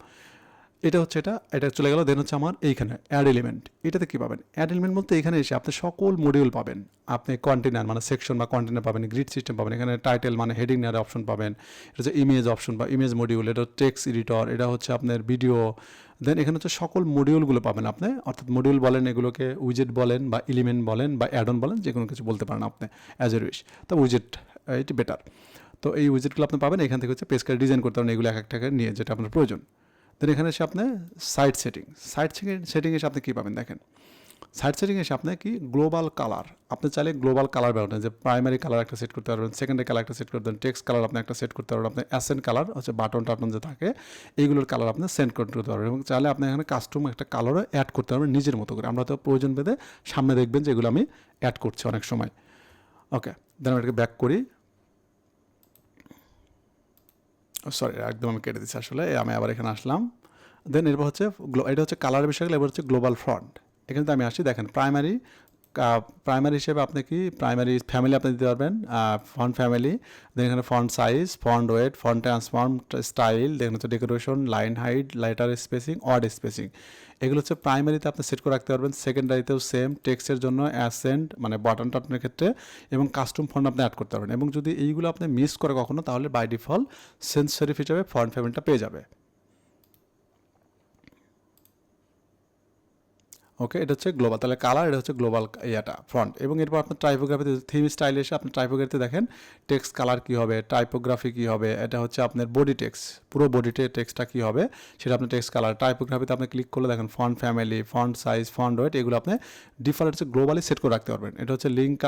এটা হচ্ছে এটা এটা চলে গেল দেন হচ্ছে আমার এইখানে অ্যাড এলিমেন্ট এটাতে কী পাবেন? অ্যাড এলিমেন্ট বলতে এখানে এসে আপনি সকল মডিউল পাবেন। আপনি কন্টেনার মানে সেকশন বা কন্টেনার পাবেন গ্রিড সিস্টেম পাবেন, এখানে টাইটেল মানে হেডিং নেওয়ার অপশন পাবেন। এটা হচ্ছে ইমেজ অপশন বা ইমেজ মডিউল এটা টেক্সট এডিটর এটা হচ্ছে আপনার ভিডিও দেন এখানে হচ্ছে সকল মডিউলগুলো পাবেন আপনি। অর্থাৎ মডিউল বলেন, এগুলোকে উইজেট বলেন বা এলিমেন্ট বলেন বা অ্যাডন বলেন যে কোনো কিছু বলতে পারেন আপনি অ্যাজ এ উইশ তো উইজেট এটি বেটার তো এই উইজেটগুলো আপনি পাবেন, এখান থেকে হচ্ছে পেজ কার্ড ডিজাইন করতে পারেন, এগুলো এক এক টাকা নিয়ে, যেটা আপনার প্রয়োজন। দেন এখানে এসে আপনি সাইট সেটিং সাইট সেটিং এসে আপনি কী পাবেন? দেখেন সাইট সেটিং এসে আপনি কি গ্লোবাল কালার আপনি চাইলে গ্লোবাল কালার ব্যবহার যে প্রাইমারি কালার একটা সেট করতে পারবেন সেকেন্ডারি কালার একটা সেট করতে পারবেন টেক্সট কালার আপনি একটা সেট করতে পারবেন, আপনি অ্যাসেন্ট কালার হচ্ছে বাটন টাটন যে থাকে, এইগুলোর কালার আপনি সেন্ড করতে পারবেন এবং চাইলে আপনি এখানে কাস্টম একটা কালারও অ্যাড করতে পারবেন নিজের মতো করে। আমরা তো প্রয়োজন পেতে সামনে দেখবেন যে এগুলো আমি অ্যাড করছি অনেক সময়। ওকে দেন আমি এটাকে ব্যাক করি। সরি একদম আমি কেটে দিচ্ছি আসলে, আমি আবার এখানে আসলাম। দেন এরপর হচ্ছে এটা হচ্ছে কালার বিষয় এবার হচ্ছে গ্লোবাল ফ্রন্ট এখানে তো আমি আসি দেখেন প্রাইমারি প্রাইমারি হিসেবে আপনি কি প্রাইমারি ফ্যামিলি আপনি দিতে পারবেন ফন্ট ফ্যামিলি দেন এখানে font size font weight font transform style then হচ্ছে decoration line height letter spacing word spacing এগুলো হচ্ছে প্রাইমারিতে আপনি সেট করে রাখতে পারবেন সেকেন্ডারিতেও সেম টেক্সটের জন্য অ্যাসেন্ট মানে বাটন টাটনের ক্ষেত্রে, এবং কাস্টম ফন্ট আপনি অ্যাড করতে পারবেন। এবং যদি এইগুলো আপনি মিস করে কখনো, তাহলে বাই ডিফল্ট সেন্সরিফ হিসাবে ফন্ট ফ্যামিলিটা পেয়ে যাবে। ওকে এটা হচ্ছে গ্লোবাল তাহলে কালার এটা হচ্ছে গ্লোবাল ইয়াটা ফ্রন্ট এবং এরপর আপনার টাইপোগ্রাফিতে থিম স্টাইল এসে আপনি টাইপোগ্রাফিতে দেখেন টেক্সট কালার কী হবে টাইপোগ্রাফি কী হবে, এটা হচ্ছে আপনার বডি টেক্স পুরো বডিতে টেক্সটটা কী হবে, সেটা আপনি টেক্সট কালার টাইপোগ্রাফিতে আপনি ক্লিক করলে দেখেন font family font size font weight এগুলো আপনি ডিফল্ট হচ্ছে গ্লোবালি সেট করে রাখতে পারবেন। এটা হচ্ছে লিঙ্ক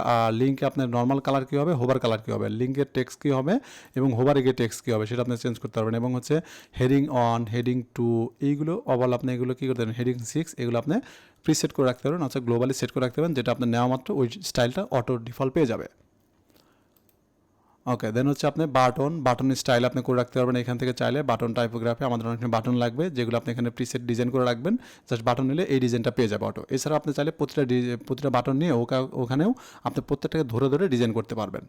লিঙ্কে আপনার নর্মাল কালার কী হবে হোভার কালার কী হবে লিঙ্কের টেক্সট কী হবে এবং হোভারে গিয়ে টেক্সট কী হবে, সেটা আপনি চেঞ্জ করতে পারবেন। এবং হচ্ছে হেডিং অন হেডিং টু এইগুলো অবল আপনি এগুলো কী করতে পারেন হেডিং সিক্স এগুলো আপনি প্রিসেট করে রাখতে পারবেন, অর্থাৎ গ্লোবালি সেট করে রাখতে পারেন যেটা আপনার নেওয়া মাত্র ওই স্টাইলটা অটো ডিফল্ট পেয়ে যাবে। ওকে দেন হচ্ছে আপনি বাটন বাটন স্টাইল আপনি করে রাখতে পারবেন এখান থেকে চাইলে। বাটন টাইপোগ্রাফি আমাদের অনেক বাটন লাগবে, যেগুলো আপনি এখানে প্রিসেট ডিজাইন করে রাখবেন। জাস্ট বাটন নিলে এই ডিজাইনটা পেয়ে যাবে অটো এছাড়া আপনি চাইলে প্রতিটা প্রতিটা বাটন নিয়ে ওখানেও আপনি প্রত্যেকটাকে ধরে ধরে ডিজাইন করতে পারবেন।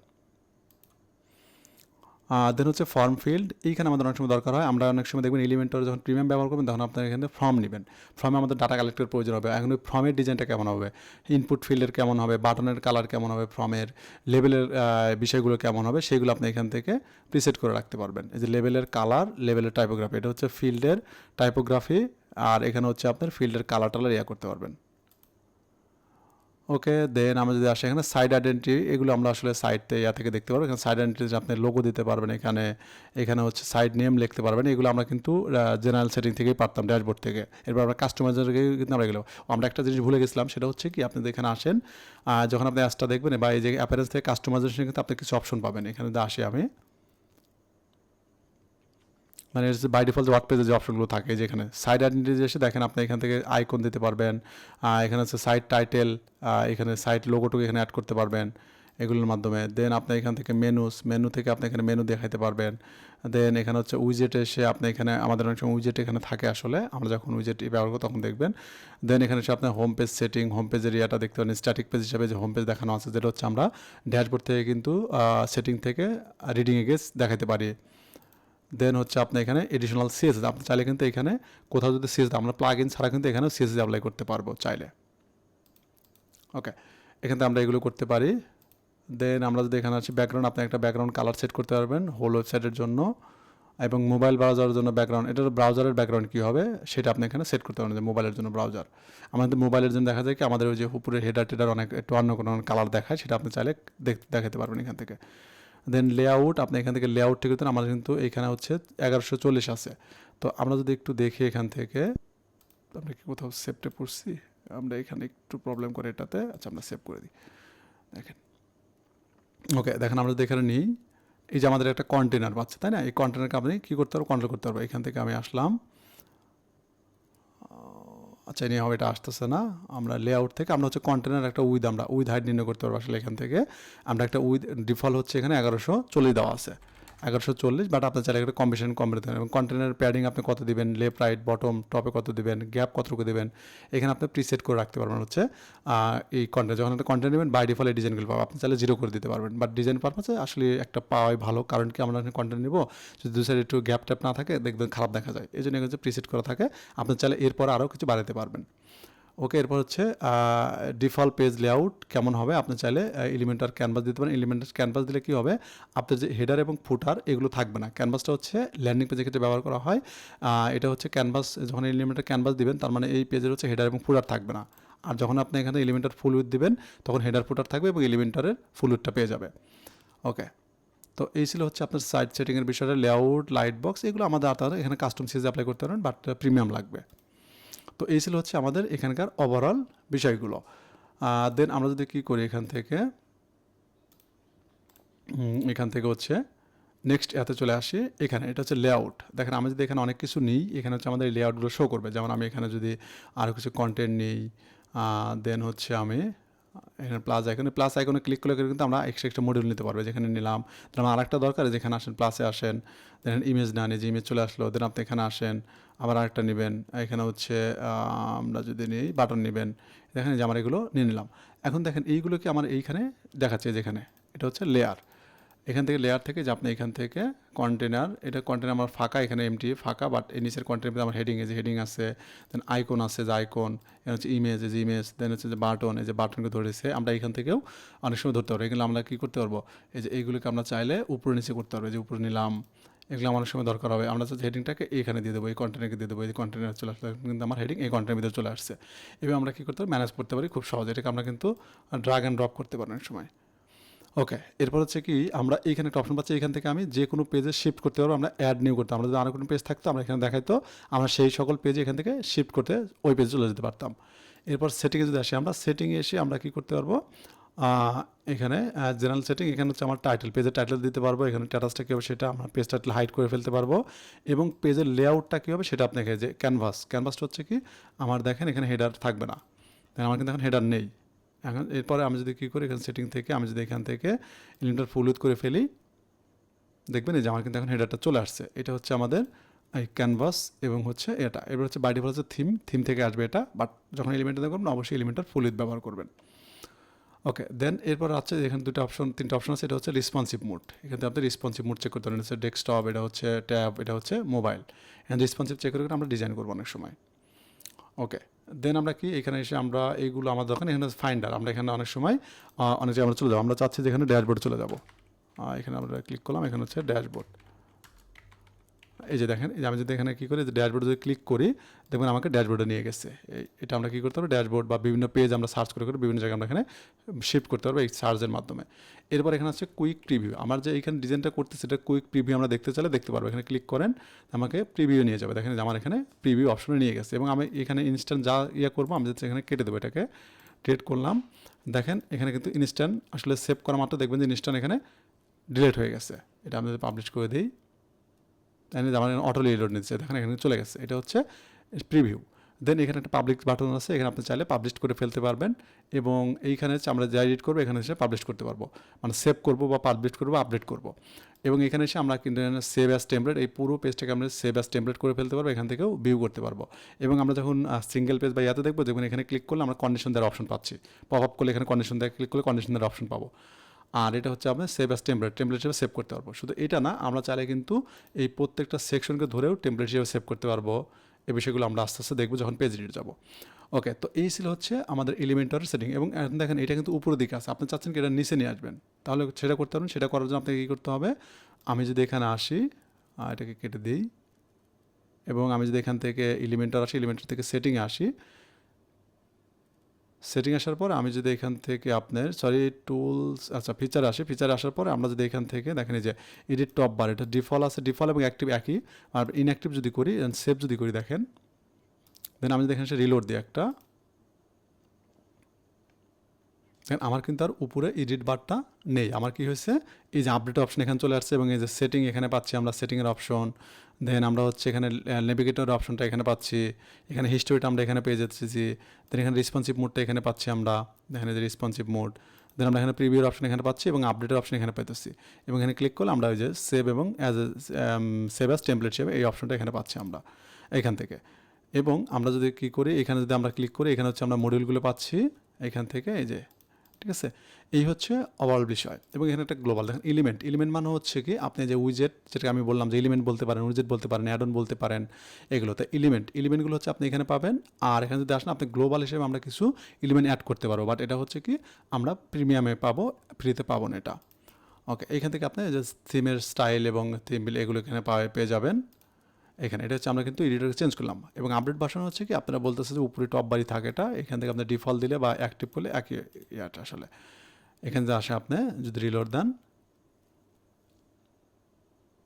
দেন হচ্ছে ফর্ম ফিল্ড এইখানে আমাদের অনেক সময় দরকার হয়। আমরা অনেক সময় দেখবেন এলিমেন্টর যখন প্রিমিয়াম ব্যবহার করবেন, তখন আপনার এখানে ফর্ম নেবেন। ফর্মে আমাদের ডাটা কালেক্টের প্রয়োজন হবে। এখন ওই ফর্মের ডিজাইনটা কেমন হবে? ইনপুট ফিল্ডের কেমন হবে? বাটনের কালার কেমন হবে? ফর্মের লেভেলের বিষয়গুলো কেমন হবে? সেগুলো আপনি এখান থেকে প্রিসেট করে রাখতে পারবেন। এই যে লেভেলের কালার লেভেলের টাইপোগ্রাফি এটা হচ্ছে ফিল্ডের টাইপোগ্রাফি আর এখানে হচ্ছে আপনার ফিল্ডের কালার টালার ইয়া করতে পারবেন। ওকে দেন আমরা যদি আসি এখানে সাইড আইডেন্টি এগুলো আমরা আসলে সাইডতে ইয়া থেকে দেখতে পারব। এখানে সাইড আইডেন্টি আপনি লোগো দিতে পারবেন, এখানে এখানে হচ্ছে সাইড নেম লিখতে পারবেন। এগুলো আমরা কিন্তু জেনারেল সেটিং থেকেই পারতাম ড্যাশবোর্ড থেকে। এরপর আমরা কাস্টমাইজারকে কিন্তু আমরা এগুলো আমরা একটা জিনিস ভুলে গেছিলাম, সেটা হচ্ছে কি, আপনি এখানে আসেন যখন আপনি অ্যাসটা দেখবেন, বা এই যে অ্যাপারেন্স থেকে কাস্টমাইজেশন কিন্তু আপনি কিছু অপশন পাবেন। এখানে আসি আমি মানে বাই ডিফল্ট ওয়ার্ড পেজে যে অপশনগুলো থাকে যেখানে সাইড আইডেন্টিটি এসে দেখেন আপনি এখান থেকে আইকন দিতে পারবেন এখানে হচ্ছে সাইট টাইটেল এখানে সাইট লোগোটুকু এখানে অ্যাড করতে পারবেন এগুলোর মাধ্যমে। দেন আপনি এখান থেকে মেনুস মেনু থেকে আপনি এখানে মেনু দেখাতে পারবেন। দেন এখানে হচ্ছে উইজেট এসে আপনি এখানে, আমাদের অনেক সময় উইজেট এখানে থাকে আসলে, আমরা যখন উইজেট ব্যবহার করব তখন দেখবেন। দেন এখানে এসে আপনার হোম পেজ সেটিং হোম পেজের ইয়েটা দেখতে পারেন স্ট্যাটিক পেজ হিসাবে যে হোম পেজ দেখানো আছে, যেটা হচ্ছে আমরা ড্যাশবোর্ড থেকে কিন্তু সেটিং থেকে রিডিংয়ে গিয়ে দেখাতে পারি। দেন হচ্ছে আপনি এখানে এডিশনাল সিএস আপনি চাইলে কিন্তু এখানে কোথাও যদি সিএস আমরা প্লাগ ইন ছাড়া কিন্তু এখানে সিএস অ্যাপ্লাই করতে পারব চাইলে। ওকে এখান থেকে আমরা এগুলো করতে পারি। দেন আমরা যদি এখানে আছি ব্যাকগ্রাউন্ড আপনি একটা ব্যাকগ্রাউন্ড কালার সেট করতে পারবেন হোল ওয়েবসাইটের জন্য এবং মোবাইল ব্রাউজারের জন্য ব্যাকগ্রাউন্ড এটার ব্রাউজারের ব্যাকগ্রাউন্ড কী হবে? সেটা আপনি এখানে সেট করতে পারেন যে মোবাইলের জন্য ব্রাউজার আমাদের মোবাইলের জন্য দেখা যায় কি আমাদের ওই যে উপরের হেডার টেডার অনেক একটু অন্য কোনো কালার দেখায়, সেটা আপনি চাইলে দেখ- দেখাতে পারবেন এখান থেকে। দেন লেআউট আপনি এখান থেকে লেআউট ঠিক করতেন, আমাদের কিন্তু এখানে হচ্ছে এগারোশো চল্লিশ আছে। তো আমরা যদি একটু দেখি এখান থেকে, আমরা কি কোথাও সেভটা পড়ছি? আমরা এখানে একটু প্রবলেম করে এটাতে আচ্ছা আমরা সেভ করে দিই। দেখেন। ওকে দেখেন আমরা যদি এখানে নিই, এই যে আমাদের একটা কন্টেনার পাচ্ছে তাই না? এই কন্টেনারকে আপনি কী করতে পারব কন্ট্রোল করতে পারব এখান থেকে আমি আসলাম। আচ্ছা হবে, এটা আসতেছে না। আমরা লেআউট থেকে, আমরা হচ্ছে কন্টেনার একটা উইথ আমরা উইথ হাইট নির্ণয় করতে পারব আসলে এখান থেকে। আমরা একটা উইথ ডিফল্ট হচ্ছে এখানে এগারোশো চল্লিশ দেওয়া আছে। এগারোশো চল্লিশ বাট আপনার চাইলে একটা কম্বিনেশন কম দিতে এবং কন্টেনার প্যাডিং আপনি কত দিবেন লেফট রাইট বটম টপে কত দিবেন গ্যাপ কতটুকু দিবেন, এখানে আপনি প্রিসেট করে রাখতে পারবেন হচ্ছে এই কন্টেন্ট যখন একটা কন্টেন্ট নেবেন বাই ডিফল্ট ডিজাইনগুলো পাবেন। আপনি চাইলে জিরো করে দিতে পারবেন। বাট ডিজাইন পারপাসে আসলে একটা পাওয়াই ভালো। কারণ কি, আমরা কন্টেন্ট নিব, যদি দু সাইডে একটু গ্যাপ ট্যাপ না থাকে, দেখবেন খারাপ দেখা যায়। এই জন্য প্রিসেট করা থাকে। আপনি চাইলে এরপর আরও কিছু বাড়াতে পারবেন। ওকে, এরপর হচ্ছে ডিফল্ট পেজ লেআউট কেমন হবে? আপনি চাইলে এলিমেন্টার ক্যানভাস দিতে পারেন। এলিমেন্টার ক্যানভাস দিলে কী হবে? আপনার যে হেডার এবং ফুটার এগুলো থাকবে না। ক্যানভাসটা হচ্ছে ল্যান্ডিং পেজের ক্ষেত্রে ব্যবহার করা হয়। এটা হচ্ছে ক্যানভাস যখন এলিমেন্টার ক্যানভাস দিবেন, তার মানে এই পেজের হচ্ছে হেডার এবং ফুটার থাকবে না। আর যখন আপনি এখানে এলিমেন্টার ফুল উইথ দিবেন, তখন হেডার ফুটার থাকবে এবং এলিমেন্টারের ফুল উইথটা পেয়ে যাবে। ওকে, তো এই ছিল হচ্ছে আপনার সাইড সেটিংয়ের বিষয়টা লেআউট লাইট বক্স এগুলো আমাদের আপনারা এখানে কাস্টম সিজে অ্যাপ্লাই করতে পারেন বাট প্রিমিয়াম লাগবে। তো এই ছিল হচ্ছে আমাদের এখানকার ওভারঅল বিষয়গুলো। দেন আমরা যদি কী করি এখান থেকে এখান থেকে হচ্ছে নেক্সট এতে চলে আসি, এখানে এটা হচ্ছে লেআউট দেখেন আমি যদি এখানে অনেক কিছু নিই, এখানে হচ্ছে আমাদের লেআউটগুলো শো করবে। যেমন আমি এখানে যদি আরও কিছু কন্টেন্ট নিই দেন হচ্ছে আমি এখানে প্লাস আইকনে প্লাস আইকনে ক্লিক করলে কিন্তু আমরা এক্সট্রা এক্সট্রা মডিউল নিতে পারব। যেখানে নিলাম দেন আমার আরেকটা দরকার, যেখানে আসেন প্লাসে আসেন দেন ইমেজ না যে ইমেজ চলে আসলো দেন আপনি এখানে আসেন আবার আরেকটা নেবেন। এখানে হচ্ছে আমরা যদি নিই, বাটন নেবেন। দেখেন যে আমার এগুলো নিয়ে নিলাম। এখন দেখেন এইগুলোকে আমার এইখানে দেখাচ্ছে যেখানে এটা হচ্ছে লেয়ার এখান থেকে লেয়ার থেকে যে আপনি এখান থেকে কন্টেনার এটা কন্টেনার আমার ফাঁকা, এখানে এমটি ফাঁকা বাট এই নিচের কন্টেনার আমার হেডিং এই যে হেডিং আছে দেন আইকন আছে যে আইকন এখানে হচ্ছে ইমেজ যে ইমেজ দেন হচ্ছে যে বাটন এই যে বাটনকে ধরেছে, আমরা এখান থেকেও অনেক সময় ধরতে পারব। এগুলো আমরা কী করতে পারব? এই যে এইগুলোকে আমরা চাইলে উপরে নিচে করতে পারব। যে উপরে নিলাম এগুলো আমার সময় দরকার হবে। আমরা হচ্ছে হেডিংটাকে এখানে দিয়ে দেবো, এই কন্টেনারকে দিয়ে দেবো, এই কন্টেনার চলে আসলে কিন্তু আমার হেডিং এই কন্টেনার ভিতরে চলে আসছে। এবার আমরা কী করতে পারি? ম্যানেজ করতে পারি খুব সহজে। এটাকে আমরা কিন্তু ড্রাগ অ্যান্ড ড্রপ করতে পারি অনেক সময়। ওকে এরপর হচ্ছে কি, আমরা এইখানে একটা অপশন পাচ্ছি এখান থেকে আমি যে কোনো পেজে শিফট করতে পারব, আমরা অ্যাড নিউ করতে আমরা যদি আরও কোনো পেজ থাকতো, আমরা এখানে দেখাইতো, আমরা সেই সকল পেজে এখান থেকে শিফট করতে ওই পেজে চলে যেতে পারতাম। এরপর সেটিংয়ে যদি আসি, আমরা সেটিংয়ে এসে আমরা কী করতে পারব? এখানে জেনারেল সেটিং এখানে হচ্ছে আমার টাইটেল পেজের টাইটেল দিতে পারব, এখানে স্ট্যাটাসটা কী হবে সেটা আমরা পেজ টাইটেল হাইড করে ফেলতে পারব, এবং পেজের লেআউটটা কী হবে সেটা আপনাকে যে ক্যানভাস ক্যানভাসটা হচ্ছে কি, আমার দেখেন এখানে হেডার থাকবে না। আমার কিন্তু এখন হেডার নেই। এখন এরপরে আমি যদি কী করি, এখানে সেটিং থেকে আমি যদি এখান থেকে এলিমেন্টার ফুল উইথ করে ফেলি, দেখবেন এই যে আমার কিন্তু এখন হেডারটা চলে আসছে। এটা হচ্ছে আমাদের এই ক্যানভাস এবং হচ্ছে এটা। এবার হচ্ছে বাই ডিফল্ট হচ্ছে থিম থিম থেকে আসবে এটা বাট যখন এলিমেন্টটা দেখবেন, অবশ্যই এলিমেন্টার ফুল উইথ ব্যবহার করবেন। ওকে দেন এরপর আছে এখানে দুটো অপশন তিনটা অপশন আছে, এটা হচ্ছে রেসপন্সিভ মোড এখানে আপনি রেসপন্সিভ মোড চেক করতে পারেন হচ্ছে ডেস্কটপ এটা হচ্ছে ট্যাব এটা হচ্ছে মোবাইল এখানে রেসপন্সিভ চেক করে আমরা ডিজাইন করব অনেক সময়। ওকে দেন আমরা কি, এখানে এসে আমরা এইগুলো আমার দোকান, এখানে ফাইন্ডার আমরা এখানে অনেক সময় অনেক জায়গায় আমরা চলে যাব। আমরা চাচ্ছি যে এখানে ড্যাশবোর্ড চলে যাব। এখানে আমরা ক্লিক করলাম, এখানে হচ্ছে ড্যাশবোর্ড এই যে দেখেন আমি যদি এখানে কী করি ড্যাশবোর্ডে যদি ক্লিক করি, দেখবেন আমাকে ড্যাশবোর্ডে নিয়ে গেছে। এটা আমরা কী করতে পারব? ড্যাশবোর্ড বা বিভিন্ন পেজ আমরা সার্চ করে করে বিভিন্ন জায়গায় আমরা এখানে শিফট করতে পারব এই সার্চের মাধ্যমে। এরপর এখানে আছে কুইক প্রিভিউ আমার যে এখানে ডিজাইনটা করতেছে, এটা কুইক প্রিভিউ আমরা দেখতে চাইলে দেখতে পারব। এখানে ক্লিক করেন, আমাকে প্রিভিউ নিয়ে যাবে। দেখেন আমার এখানে প্রিভিউ অপশনে নিয়ে গেছে এবং আমি এখানে ইনস্ট্যান্ট যা ইয়ে করব, আমি যাচ্ছে এখানে কেটে দেবো এটাকে। ডেট করলাম। দেখেন, এখানে কিন্তু ইনস্ট্যান্ট আসলে সেভ করা মাত্র দেখবেন যে ইনস্ট্যান্ট এখানে ডিলেট হয়ে গেছে। এটা আমি যদি পাবলিশ করে দিই। আমার অটো রিলোড নিচ্ছে, দেখেন এখানে চলে গেছে। এটা হচ্ছে প্রিভিউ দেন এখানে একটা পাবলিক বাটন আছে, এখানে আপনি চাইলে পাবলিশ করে ফেলতে পারবেন। এবং এইখানে হচ্ছে আমরা যা এডিট করব, এখানে এসে পাবলিশ করতে পারব। মানে সেভ করব বা পাবলিশ করব আপডেট করব। এবং এখানে এসে আমরা কিন্তু সেভ অ্যাস টেমপ্লেট এই পুরো পেজটাকে আমরা সেভ অ্যাস টেমপ্লেট করে ফেলতে পারব, এখান থেকেও ভিউ করতে পারব। এবং আমরা যখন সিঙ্গেল পেজ বা ইয়াতে দেখব দেখবেন এখানে ক্লিক করলে আমরা কন্ডিশন দেওয়ার অপশন পাচ্ছি। পপ আপ করলে এখানে কন্ডিশন দেওয়া ক্লিক করলে কন্ডিশন দেওয়ার অপশন পাবো। আর এটা হচ্ছে আমরা সেভ অ্যাস টেমপ্লেট টেমপ্লেট হিসেবে সেভ করতে পারব। শুধু এটা না, আমরা চাইলে কিন্তু এই প্রত্যেকটা সেকশনকে ধরেও টেমপ্লেট হিসেবে সেভ করতে পারব। এই বিষয়গুলো আমরা আস্তে আস্তে দেখব যখন পেজ রিড যাব। ওকে তো এই ছিল হচ্ছে আমাদের এলিমেন্টার সেটিং এবং এখন দেখেন এটা কিন্তু উপরের দিকে আছে। আপনি চাচ্ছেন কি এটা নিচে নিয়ে আসবেন? তাহলে সেটা করতে পারবেন, সেটা করার জন্য আপনাকে কী করতে হবে? আমি যদি এখানে আসি এটাকে কেটে দিই এবং আমি যদি এখান থেকে এলিমেন্টার আসি এলিমেন্টার থেকে সেটিংয়ে আসি সেটিং আসার পর আমি যদি এখান থেকে আপনার সরি টুলস আচ্ছা ফিচার আসে ফিচার আসার পর আমরা যদি এখান থেকে দেখেন যে এডিট টপ বার এটা ডিফল্ট আছে ডিফল্ট এবং অ্যাক্টিভ একই, আর ইনঅ্যাক্টিভ যদি করি সেভ যদি করি দেখেন দেন আমি যদি এখানে রিলোড দিই একটা দেখেন, আমার কিন্তু আর উপরে এডিট বারটা নেই। আমার কি হয়েছে? এই যে আপডেট অপশন এখানে চলে আসছে এবং এই যে সেটিং এখানে পাচ্ছি আমরা সেটিংয়ের অপশন দেন আমরা হচ্ছে এখানে নেভিগেটর অপশনটা এখানে পাচ্ছি, এখানে হিস্টোরিটা আমরা এখানে পেয়ে যাচ্ছি যে দেন এখানে রেসপন্সিভ মোডটা এখানে পাচ্ছি আমরা দেখেন যে রেসপন্সিভ মোড দেন আমরা এখানে প্রিভিউর অপশন এখানে পাচ্ছি এবং আপডেটের অপশন এখানে পেতেছি এবং এখানে ক্লিক করলে আমরা ওই যে সেভ এবং as a save as template save এই অপশনটা এখানে পাচ্ছি আমরা, এখান থেকে। এবং আমরা যদি কী করি, এখানে যদি আমরা ক্লিক করি, এখানে হচ্ছে আমরা মডিউলগুলো পাচ্ছি, এখান থেকে এই যে ঠিক আছে? এই হচ্ছে ওভারঅল বিষয়। এবং এখানে একটা গ্লোবাল দেখেন এলিমেন্ট এলিমেন্ট মানে হচ্ছে কি, আপনি যে উইজেট যেটা আমি বললাম যে এলিমেন্ট বলতে পারেন উইজেট বলতে পারেন অ্যাডন বলতে পারেন, এগুলো। তো এলিমেন্ট এলিমেন্টগুলো হচ্ছে আপনি এখানে পাবেন। আর এখানে যদি আসেন, আপনি গ্লোবাল হিসেবে আমরা কিছু এলিমেন্ট অ্যাড করতে পারব। বাট এটা হচ্ছে কি, আমরা প্রিমিয়ামে পাবো ফ্রিতে পাবো না এটা। ওকে এখান থেকে আপনি যে থিমের স্টাইল এবং থিম বিল এগুলো এখানে পেয়ে যাবেন। এখানে। এটা হচ্ছে আমরা কিন্তু এডিটরকে চেঞ্জ করলাম। এবং আপডেট ভার্সন হচ্ছে কি, আপনারা বলতেছে যে উপরে টপ বাড়ি থাকে এটা, এখান থেকে আপনার ডিফল্ট দিলে বা অ্যাক্টিভ করলে একই ইয়াটা আসলে। এখান যে আসে আপনি যদি রিলোড দেন,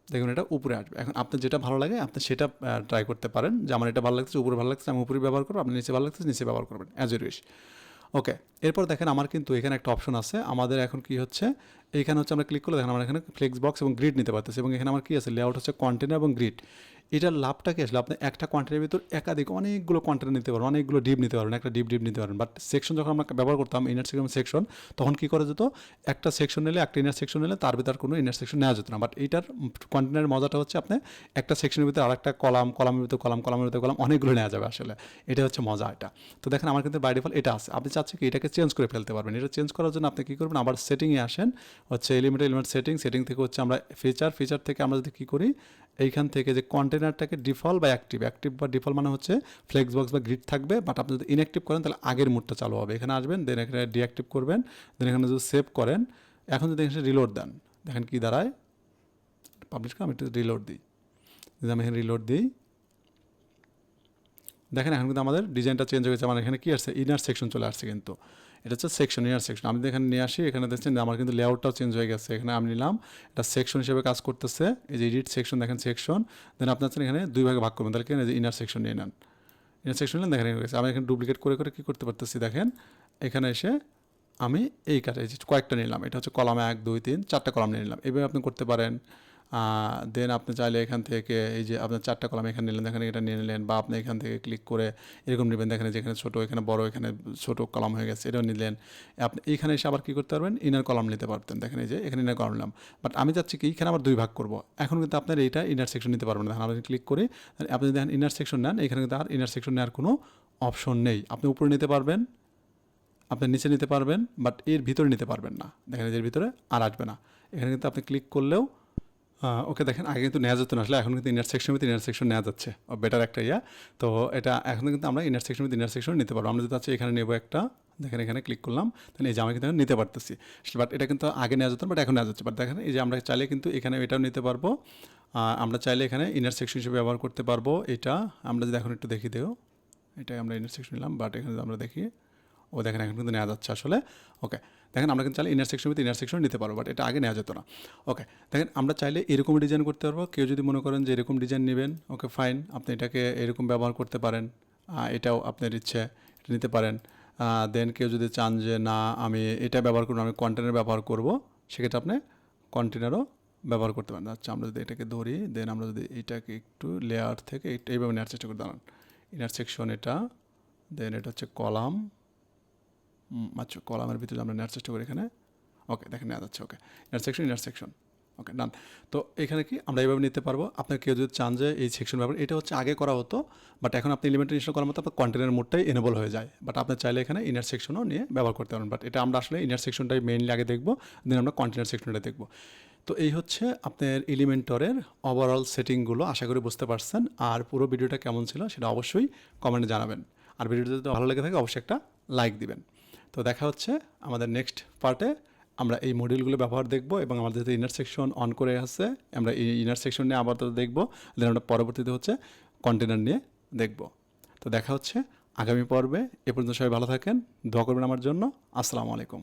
দেখুন এটা উপরে আসবে। এখন আপনার যেটা ভালো লাগে, আপনি সেটা ট্রাই করতে পারেন। যে আমার এটা ভালো লাগছে উপরে ভালো লাগছে আমি উপরে ব্যবহার করব, আপনি নিচে ভালো লাগছে নিচে ব্যবহার করবেন অ্যাজ ইউ উইশ ওকে এরপর দেখেন আমার কিন্তু এখানে একটা অপশন আছে। আমাদের এখন কি হচ্ছে এইখানে হচ্ছে আমরা ক্লিক করলে দেখেন আমরা এখানে ফ্লেক্স বক্স এবং গ্রিড নিতে পারতেছি এবং এখানে আমার কী আছে? লেআউট হচ্ছে কন্টেনার এবং গ্রিড এটার লাভটা কি আসলে? আপনি একটা কন্টেনারের ভিতর একাধিক অনেকগুলো কন্টেনার নিতে পারবেন, অনেকগুলো ডিপ নিতে পারবেন, একটা ডিপ ডিপ নিতে পারবেন। বাট সেকশন যখন আমরা ব্যবহার করতাম ইনার সেকশন সেকশন তখন কী করা যেত? একটা সেকশন নিলে একটা ইনার সেকশন নিলে তার ভিতর কোনো ইনার সেকশন নেওয়া যেত না। বাট এটার কন্টেনারের মজাটা হচ্ছে আপনি একটা সেকশনের ভিতরে আরেকটা কলাম কলামের ভিতরে কলাম কলামের ভিতরে কলাম অনেকগুলো নেওয়া যাবে আসলে। এটা হচ্ছে মজা এটা। তো দেখেন আমার কিন্তু বাই ডিফল্ট এটা আছে। আপনি চাচ্ছেন কি এটাকে চেঞ্জ করে ফেলতে পারবেন। এটা চেঞ্জ করার জন্য আপনি কী করবেন? আবার সেটিংয়ে আসেন। হচ্ছে এলিমেন্ট এলিমেন্ট সেটিং সেটিং থেকে হচ্ছে আমরা ফিচার ফিচার থেকে আমরা যদি কী করি, এইখান থেকে যে কন্টেনারটাকে ডিফল্ট বা অ্যাক্টিভ অ্যাক্টিভ বা ডিফল্ট মানে হচ্ছে ফ্লেক্স বক্স বা গ্রিড থাকবে বাট আপনি যদি ইনঅ্যাক্টিভ করেন তাহলে আগের মুডটা চালু হবে। এখানে আসবেন দেন এখানে ডিঅ্যাক্টিভ করবেন দেন এখানে যদি সেভ করেন, এখন যদি এখানে রিলোড দেন, দেখেন কী দাঁড়ায়। পাবলিশ করে আমি একটু রিলোড দিই। যদি আমি এখানে রিলোড দিই, দেখেন এখন কিন্তু আমাদের ডিজাইনটা চেঞ্জ হয়ে গেছে, আমার এখানে কী আসছে ইনার সেকশন চলে আসছে কিন্তু। এটা হচ্ছে সেকশন ইনার সেকশন আমি এখানে নিয়ে আসি, এখানে দেখছেন আমার কিন্তু লেআউটটাও চেঞ্জ হয়ে গেছে। এখানে আমি নিলাম, এটা সেকশন হিসেবে কাজ করতেছে। এই যে এডিট সেকশন দেখেন সেকশন দেন আপনার এখানে দুই ভাগে ভাগ করবেন। তাহলে যে ইনার সেকশন নিয়ে নেন। ইনার সেকশন নিলেন দেখেন গেছে। আমি এখানে ডুপ্লিকেট করে করে কী করতে পারতেছি? দেখেন, এখানে এসে আমি এই যে কয়েকটা নিলাম। এটা হচ্ছে কলাম এক, দুই, তিন, চারটা কলাম নিয়ে নিলাম। এইভাবে আপনি করতে পারেন। দেন আপনি চাইলে এখান থেকে এই যে আপনার চারটা কলাম এখানে নিলেন দেখেন এটা নিয়ে নিলেন, বা আপনি এখান থেকে ক্লিক করে এরকম নেবেন দেখেন যেখানে ছোটো, এখানে বড়, এখানে ছোটো কলাম হয়ে গেছে, এটাও নিলেন। আপনি এইখানে এসে আবার কী করতে পারবেন? ইনার কলাম নিতে পারতেন। দেখেন এই যে এখানে ইনার কলাম নিলাম। বাট আমি চাচ্ছি কি এখানে আবার দুই ভাগ করব। এখন কিন্তু আপনার এইটা ইনার সেকশন নিতে পারবেন না। দেখেন আপনি ক্লিক করে, আপনি যদি দেখেন ইনার সেকশন নেন, এখানে কিন্তু আর ইনার সেকশন নেওয়ার কোনো অপশন নেই। আপনি উপরে নিতে পারবেন, আপনি নিচে নিতে পারবেন বাট এর ভিতরে নিতে পারবেন না। দেখেন এর ভিতরে আর আসবে না। এখানে কিন্তু আপনি ক্লিক করলেও ওকে দেখেন, আগে কিন্তু নেওয়া যেত না, আসলে এখন কিন্তু inner section with inner section নেওয়া যাচ্ছে। বেটার একটা ইয়া। তো এটা এখন কিন্তু আমরা inner section with inner section নিতে পারব। আমরা যদি আছে এখানে নেব একটা। দেখেন, এখানে ক্লিক করলাম। তাহলে এই যে আমি কিন্তু নিতে পারতেছি। বাট এটা কিন্তু আগে নেওয়া যেত বাট এখন নেওয়া যাচ্ছে। বাট দেখেন, এই যে আমরা চাইলে কিন্তু এখানে এটাও নিতে পারব। আমরা চাইলে এখানে ইনার সেকশন হিসেবে ব্যবহার করতে পারব এটা। আমরা যদি এখন একটু দেখি দেও এটাই আমরা ইনার সেকশন নিলাম বাট এখানে আমরা দেখি। ও দেখেন, এখন কিন্তু নেওয়া যাচ্ছে আসলে। ওকে দেখেন, আমরা কিন্তু চাইলে inner section with inner section নিতে পারব বাট এটা আগে নেওয়া যেত না। ওকে দেখেন, আমরা চাইলে এরকম ডিজাইন করতে পারব। কেউ যদি মনে করেন যে এরকম ডিজাইন নেবেন ওকে ফাইন আপনি এটাকে এরকম ব্যবহার করতে পারেন এটাও আপনার ইচ্ছে, এটা নিতে পারেন। দেন কেউ যদি চান যে না, আমি এটা ব্যবহার করব, আমি কন্টেনার ব্যবহার করব, সেক্ষেত্রে আপনি কন্টেনারও ব্যবহার করতে পারেন। আচ্ছা আমরা যদি এটাকে ধরি দেন আমরা যদি এটাকে একটু লেয়ার থেকে, এইভাবে নেওয়ার চেষ্টা করে, দাঁড়ান। ইনার সেকশন এটা দেন এটা হচ্ছে কলাম আচ্ছা কলামের ভিতরে আমরা নেওয়ার চেষ্টা করি এখানে। ওকে দেখেন নেওয়া যাচ্ছে ওকে ইন্টারসেকশন সেকশন ওকে ডান তো এখানে কি আমরা এইভাবে নিতে পারব? আপনার কেউ যদি চান যে এই সেকশন ব্যাপার, এটা হচ্ছে আগে করা হতো বাট এখন আপনি এলিমেন্টারি ইনস্টল করার মতো আপনার কন্টেনার মোডটাই এনেবল হয়ে যায়। বাট আপনি চাইলে এখানে ইনার সেকশনও নিয়ে ব্যবহার করতে পারেন। বাট এটা আমরা আসলে ইনার সেকশনটাই মেইনলি আগে দেখব দেন আমরা কন্টেনার সেকশনটা দেখব। তো এই হচ্ছে আপনার এলিমেন্টরের ওভারঅল সেটিংগুলো আশা করি বুঝতে পারছেন। আর পুরো ভিডিওটা কেমন ছিল, সেটা অবশ্যই কমেন্টে জানাবেন। আর ভিডিওটি যদি ভালো লেগে থাকে, অবশ্যই একটা লাইক দিবেন। তো দেখা হচ্ছে আমাদের নেক্সট পার্টে আমরা এই মডিউলগুলো ব্যবহার দেখব এবং আমাদের যেহেতু ইনার সেকশন অন করে আছে, আমরা এই ইনার সেকশন নিয়ে তো দেখব দেন আমরা পরবর্তীতে হচ্ছে কন্টেনার নিয়ে দেখব। তো দেখা হচ্ছে আগামী পর্বে। এ পর্যন্ত সবাই ভালো থাকেন, দোয়া করবেন আমার জন্য। আসসালামু আলাইকুম।